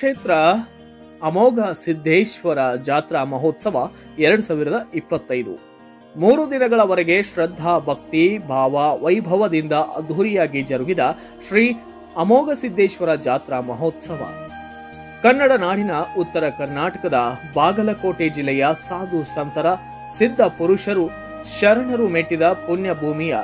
ಕ್ಷೇತ್ರ ಅಮೋಘ ಸಿದ್ದೇಶ್ವರ ಜಾತ್ರಾ ಮಹೋತ್ಸವ ಎರಡ್ ಸಾವಿರದ ಇಪ್ಪತ್ತೈದು. ಮೂರು ದಿನಗಳವರೆಗೆ ಶ್ರದ್ಧಾ, ಭಕ್ತಿ, ಭಾವ, ವೈಭವದಿಂದ ಅದ್ಧೂರಿಯಾಗಿ ಜರುಗಿದ ಶ್ರೀ ಅಮೋಘ ಸಿದ್ದೇಶ್ವರ ಜಾತ್ರಾ ಮಹೋತ್ಸವ. ಕನ್ನಡ ನಾಡಿನ ಉತ್ತರ ಕರ್ನಾಟಕದ ಬಾಗಲಕೋಟೆ ಜಿಲ್ಲೆಯ ಸಾಧು ಸಂತರ, ಸಿದ್ಧ ಪುರುಷರು, ಶರಣರು ಮೆಟ್ಟಿದ ಪುಣ್ಯಭೂಮಿಯ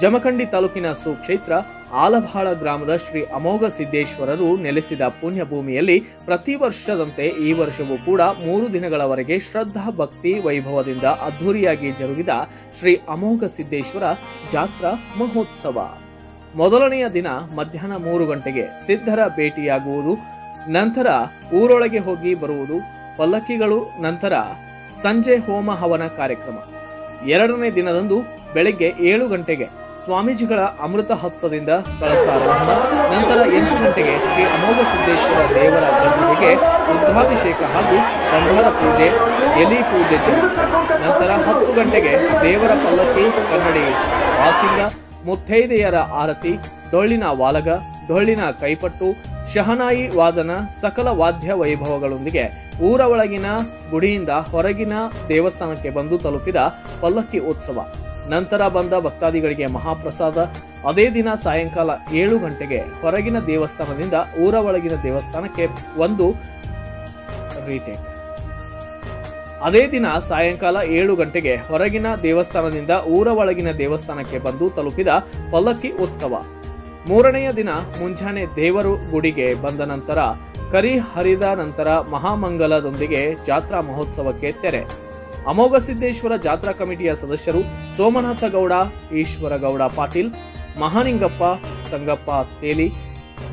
ಜಮಖಂಡಿ ತಾಲೂಕಿನ ಸುಕ್ಷೇತ್ರ ಆಲಭಾಳ ಗ್ರಾಮದ ಶ್ರೀ ಅಮೋಘ ಸಿದ್ದೇಶ್ವರರು ನೆಲೆಸಿದ ಪುಣ್ಯಭೂಮಿಯಲ್ಲಿ ಪ್ರತಿ ವರ್ಷದಂತೆ ಈ ವರ್ಷವೂ ಕೂಡ ಮೂರು ದಿನಗಳವರೆಗೆ ಶ್ರದ್ಧಾ ಭಕ್ತಿ ವೈಭವದಿಂದ ಅದ್ಧೂರಿಯಾಗಿ ಜರುಗಿದ ಶ್ರೀ ಅಮೋಘ ಸಿದ್ದೇಶ್ವರ ಜಾತ್ರಾ ಮಹೋತ್ಸವ. ಮೊದಲನೆಯ ದಿನ ಮಧ್ಯಾಹ್ನ ಮೂರು ಗಂಟೆಗೆ ಸಿದ್ಧರ ಭೇಟಿಯಾಗುವುದು, ನಂತರ ಊರೊಳಗೆ ಹೋಗಿ ಬರುವುದು, ಪಲ್ಲಕ್ಕಿಗಳು, ನಂತರ ಸಂಜೆ ಹೋಮ ಹವನ ಕಾರ್ಯಕ್ರಮ. ಎರಡನೇ ದಿನದಂದು ಬೆಳಗ್ಗೆ ಏಳು ಗಂಟೆಗೆ ಸ್ವಾಮೀಜಿಗಳ ಅಮೃತ ಹತ್ಸದಿಂದ ಕಳಸಾರೋಹಣ ನಂತರ ಎಂಟು ಗಂಟೆಗೆ ಶ್ರೀ ಅಮೋಘ ಸಿದ್ದೇಶ್ವರ ದೇವರ ಗಂಧಿಗೆ ರುದ್ರಾಭಿಷೇಕ ಹಾಗೂ ಗಂಧರ ಪೂಜೆ, ಎಲಿ ಪೂಜೆ ನಂತರ ಹತ್ತು ಗಂಟೆಗೆ ದೇವರ ಪಲ್ಲಕ್ಕಿ ಕನ್ನಡಿ ವಾಸಿಂಗ ಮುತ್ತೈದೆಯರ ಆರತಿ, ಡೊಳ್ಳಿನ ವಾಲಗ, ಡೊಳ್ಳಿನ ಕೈಪಟ್ಟು, ಶಹನಾಯಿ ವಾದನ, ಸಕಲ ವಾದ್ಯ ವೈಭವಗಳೊಂದಿಗೆ ಊರ ಒಳಗಿನ ಗುಡಿಯಿಂದ ಹೊರಗಿನ ದೇವಸ್ಥಾನಕ್ಕೆ ಬಂದು ತಲುಪಿದ ಪಲ್ಲಕ್ಕಿ ಉತ್ಸವ. ನಂತರ ಬಂದ ಭಕ್ತಾದಿಗಳಿಗೆ ಮಹಾಪ್ರಸಾದ. ಅದೇ ದಿನ ಸಾಯಂಕಾಲ ಏಳು ಗಂಟೆಗೆ ಹೊರಗಿನ ದೇವಸ್ಥಾನದಿಂದ ಊರ ಒಳಗಿನ ದೇವಸ್ಥಾನಕ್ಕೆ ಒಂದು ರೀಟೇಕ್ ಅದೇ ದಿನ ಸಾಯಂಕಾಲ ಏಳು ಗಂಟೆಗೆ ಹೊರಗಿನ ದೇವಸ್ಥಾನದಿಂದ ಊರ ಒಳಗಿನ ದೇವಸ್ಥಾನಕ್ಕೆ ಬಂದು ತಲುಪಿದ ಪಲ್ಲಕ್ಕಿ ಉತ್ಸವ. ಮೂರನೆಯ ದಿನ ಮುಂಜಾನೆ ದೇವರು ಗುಡಿಗೆ ಬಂದ ನಂತರ ಕರಿ ಹರಿದ ನಂತರ ಮಹಾಮಂಗಲದೊಂದಿಗೆ ಜಾತ್ರಾ ಮಹೋತ್ಸವಕ್ಕೆ ತೆರೆ. ಅಮೋಘ ಸಿದ್ದೇಶ್ವರ ಜಾತ್ರಾ ಕಮಿಟಿಯ ಸದಸ್ಯರು ಸೋಮನಾಥ ಗೌಡ, ಈಶ್ವರ ಗೌಡ ಪಾಟೀಲ್, ಮಹಾನಿಂಗಪ್ಪ, ಸಂಗಪ್ಪ ತೇಲಿ,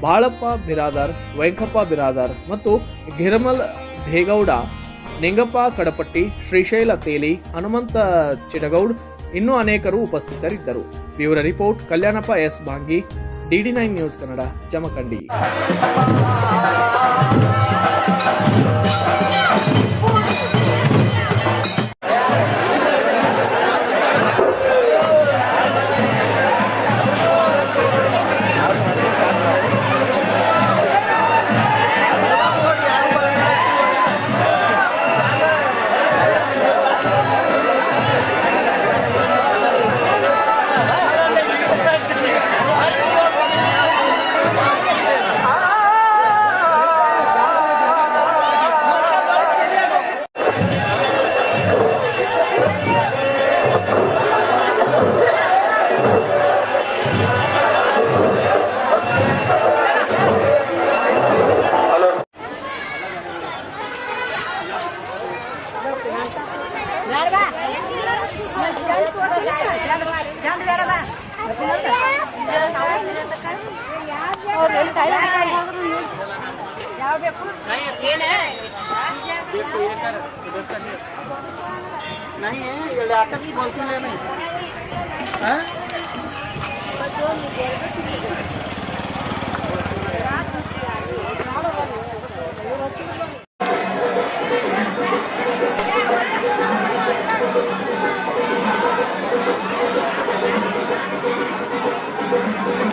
ಬಾಳಪ್ಪ ಬಿರಾದರ್, ವೆಂಕಪ್ಪ ಬಿರಾದರ್ ಮತ್ತು ಗಿರಮಲ್ ದೇಗೌಡ ನಿಂಗಪ್ಪ ಕಡಪಟ್ಟಿ, ಶ್ರೀಶೈಲ ತೇಲಿ, ಹನುಮಂತ ಚಿಡಗೌಡ್ ಇನ್ನೂ ಅನೇಕರು ಉಪಸ್ಥಿತರಿದ್ದರು. ಇವರ report, Kalyanappa S. Bhangi DD nine news Kannada, Jamkhandi. नहीं है ये लाटक की बोलती है नहीं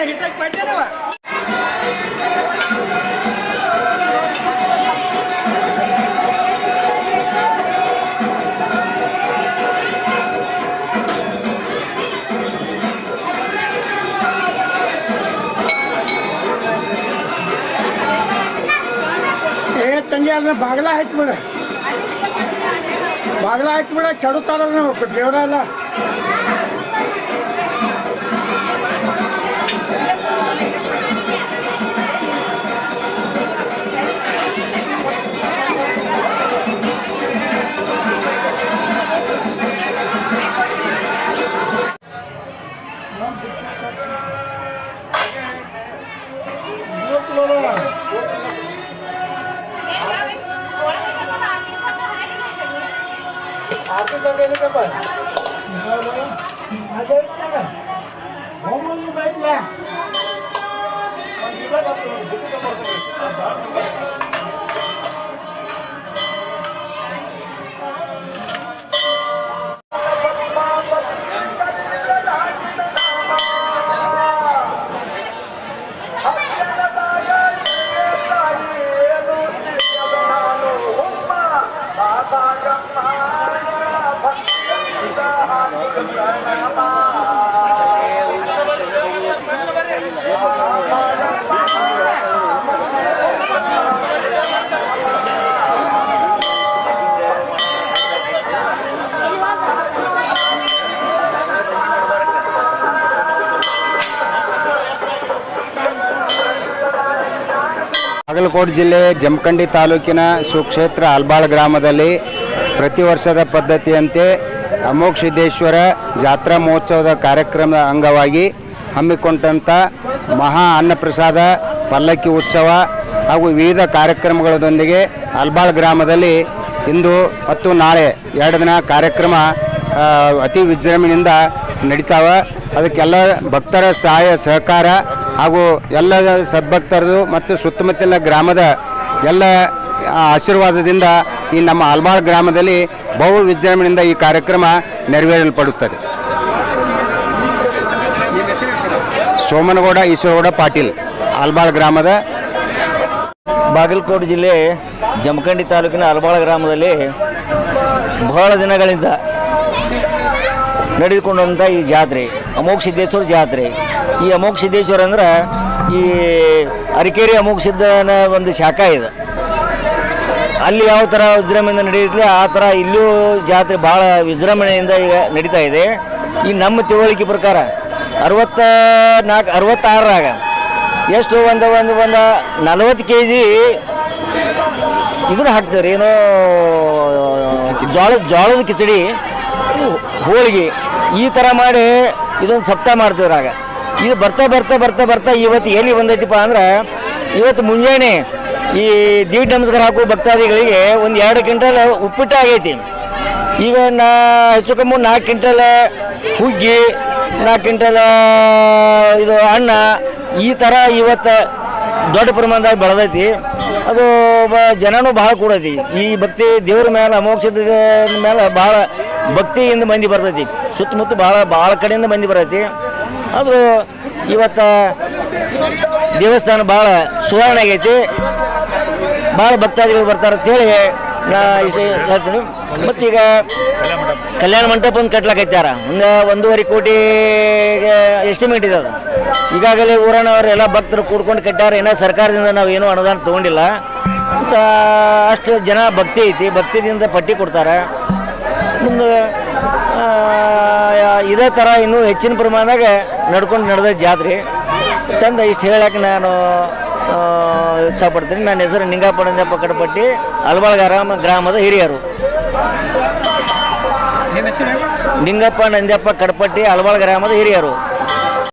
तुम्हाला हिटक पडते आहेत म्हणा बागला आहेत म्हणा चढवता आला आरती सांगायला का पण? माझ्या येत नाही का? हो म्हणून माहिती ಬಾಗಲಕೋಟೆ ಜಿಲ್ಲೆ ಜಮಖಂಡಿ ತಾಲೂಕಿನ ಸುಕ್ಷೇತ್ರ ಅಲ್ಬಾಳ್ ಗ್ರಾಮದಲ್ಲಿ ಪ್ರತಿ ವರ್ಷದ ಪದ್ಧತಿಯಂತೆ ಅಮೋಘ ಸಿದ್ದೇಶ್ವರ ಜಾತ್ರಾ ಮಹೋತ್ಸವದ ಕಾರ್ಯಕ್ರಮದ ಅಂಗವಾಗಿ ಹಮ್ಮಿಕೊಂಡಂಥ ಮಹಾ ಅನ್ನಪ್ರಸಾದ ಪಲ್ಲಕ್ಕಿ ಉತ್ಸವ ಹಾಗೂ ವಿವಿಧ ಕಾರ್ಯಕ್ರಮಗಳೊಂದಿಗೆ ಅಲ್ಬಾಳ್ ಗ್ರಾಮದಲ್ಲಿ ಇಂದು ಮತ್ತು ನಾಳೆ ಎರಡು ದಿನ ಕಾರ್ಯಕ್ರಮ ಅತಿ ವಿಜೃಂಭಣೆಯಿಂದ ನಡೀತಾವ. ಅದಕ್ಕೆಲ್ಲ ಭಕ್ತರ ಸಹಾಯ, ಸಹಕಾರ ಹಾಗೂ ಎಲ್ಲ ಸದ್ಭಕ್ತರದು ಮತ್ತು ಸುತ್ತಮುತ್ತಲಿನ ಗ್ರಾಮದ ಎಲ್ಲ ಆಶೀರ್ವಾದದಿಂದ ಈ ನಮ್ಮ ಆಲ್ಮಾಳ್ ಗ್ರಾಮದಲ್ಲಿ ಬಹು ವಿಜೃಂಭಣೆಯಿಂದ ಈ ಕಾರ್ಯಕ್ರಮ ನೆರವೇರಲ್ಪಡುತ್ತದೆ. ಸೋಮನಗೌಡ, ಈಶ್ವರಗೌಡ, ಪಾಟೀಲ್, ಆಲ್ಬಾಳ್ ಗ್ರಾಮದ ಬಾಗಲಕೋಟೆ ಜಿಲ್ಲೆ ಜಮಖಂಡಿ ತಾಲೂಕಿನ ಆಲ್ಬಾಳ ಗ್ರಾಮದಲ್ಲಿ ಬಹಳ ದಿನಗಳಿಂದ ನಡೆದುಕೊಂಡಂಥ ಈ ಜಾತ್ರೆ. ಅಮೋಘ ಸಿದ್ದೇಶ್ವರ ಜಾತ್ರೆ. ಈ ಅಮೋಘ ಸಿದ್ದೇಶ್ವರ ಅಂದ್ರೆ ಈ ಅರಕೇರಿ ಅಮೋಘ ಸಿದ್ಧನ ಒಂದು ಶಾಖ ಇದೆ. ಅಲ್ಲಿ ಯಾವ ಥರ ವಿಜೃಂಭಣೆಯಿಂದ ನಡೆಯುತ್ತೆ ಆ ಥರ ಇಲ್ಲೂ ಜಾತ್ರೆ ಭಾಳ ವಿಜೃಂಭಣೆಯಿಂದ ಈಗ ನಡೀತಾ ಇದೆ. ಈ ನಮ್ಮ ತಿಳುವಳಿಕೆ ಪ್ರಕಾರ ಅರವತ್ತ ನಾಲ್ಕು, ಅರವತ್ತಾರರಾಗ ಎಷ್ಟು ಒಂದು ಒಂದು ಒಂದು ನಲವತ್ತು ಕೆ ಜಿ ಇದನ್ನ ರೀ ಏನೋ ಜೋಳ ಜೋಳದ ಕಿಚಡಿ ಹೋಳಿಗೆ. ಈ ಥರ ಮಾಡಿ ಇದೊಂದು ಸಪ್ತಾಹ ಮಾಡ್ತಿದ್ರು ಆಗ. ಇದು ಬರ್ತಾ ಬರ್ತಾ ಬರ್ತಾ ಬರ್ತಾ ಇವತ್ತು ಎಲ್ಲಿ ಬಂದೈತಿಪ್ಪ ಅಂದ್ರೆ ಇವತ್ತು ಮುಂಜಾನೆ ಈ ದೀಡ್ ನಮಸ್ಕಾರ ಹಾಕುವ ಭಕ್ತಾದಿಗಳಿಗೆ ಒಂದು ಎರಡು ಕ್ವಿಂಟಲ್ ಉಪ್ಪಿಟ್ಟು ಆಗೈತಿ. ಈಗ ನಾ ಹೆಚ್ಚು ಕಮ್ಮಿ ನಾಲ್ಕು ಕ್ವಿಂಟಲ್ ಹುಗ್ಗಿ, ನಾಲ್ಕು ಕ್ವಿಂಟಲ್ ಇದು ಅನ್ನ ಈ ಥರ ಇವತ್ತು ದೊಡ್ಡ ಪ್ರಮಾಣದಾಗ ಬೆಳೆದೈತಿ. ಅದು ಜನನೂ ಭಾಳ ಕೂಡೈತಿ. ಈ ಭಕ್ತಿ ದೇವ್ರ ಮೇಲೆ ಮೋಕ್ಷದ ಮೇಲೆ ಭಾಳ ಭಕ್ತಿಯಿಂದ ಮಂದಿ ಬರ್ತೈತಿ. ಸುತ್ತಮುತ್ತ ಭಾಳ ಭಾಳ ಕಡೆಯಿಂದ ಮಂದಿ ಬರ್ತೈತಿ. ಅದು ಇವತ್ತು ದೇವಸ್ಥಾನ ಭಾಳ ಸುಧಾರಣೆ ಆಗೈತಿ. ಭಾಳ ಭಕ್ತಾದಿಗಳು ಬರ್ತಾರೆ ಅಂತೇಳಿ ನಾ ಇಷ್ಟು ಹೇಳ್ತೀನಿ. ಮತ್ತೀಗ ಕಲ್ಯಾಣ ಮಂಟಪ ಒಂದು ಕಟ್ಲಾಕೈತಾರ ಒಂದು ಒಂದೂವರೆ ಕೋಟಿ ಎಸ್ಟಿಮೇಟ್ ಇದೆ ಅದು. ಈಗಾಗಲೇ ಊರನವರು ಎಲ್ಲ ಭಕ್ತರು ಕೂಡ್ಕೊಂಡು ಕಟ್ಟಾರ. ಏನೋ ಸರ್ಕಾರದಿಂದ ನಾವು ಏನೂ ಅನುದಾನ ತೊಗೊಂಡಿಲ್ಲ. ಅಂತ ಅಷ್ಟು ಜನ ಭಕ್ತಿ ಐತಿ. ಭಕ್ತಿದಿಂದ ಪಟ್ಟಿ ಕೊಡ್ತಾರೆ. ಮುಂದೆ ಇದೇ ಥರ ಇನ್ನೂ ಹೆಚ್ಚಿನ ಪ್ರಮಾಣದಾಗ ನಡ್ಕೊಂಡು ನಡೆದ ಜಾತ್ರೆ. ತಂದು ಇಷ್ಟು ಹೇಳಕ್ಕೆ ನಾನು ಆ, ಪಡ್ತೀನಿ ನನ್ನ ಹೆಸರು ನಿಂಗಪ್ಪ ನಂಜಪ್ಪ ಕಡಪಟ್ಟಿ ಅಲ್ಬಾಳ್ ಗ್ರಾಮ ಗ್ರಾಮದ ಹಿರಿಯರು. ನಿಂಗಪ್ಪ ನಂಜಪ್ಪ ಕಡಪಟ್ಟಿ ಅಲ್ಬಾಳ್ ಗ್ರಾಮದ ಹಿರಿಯರು.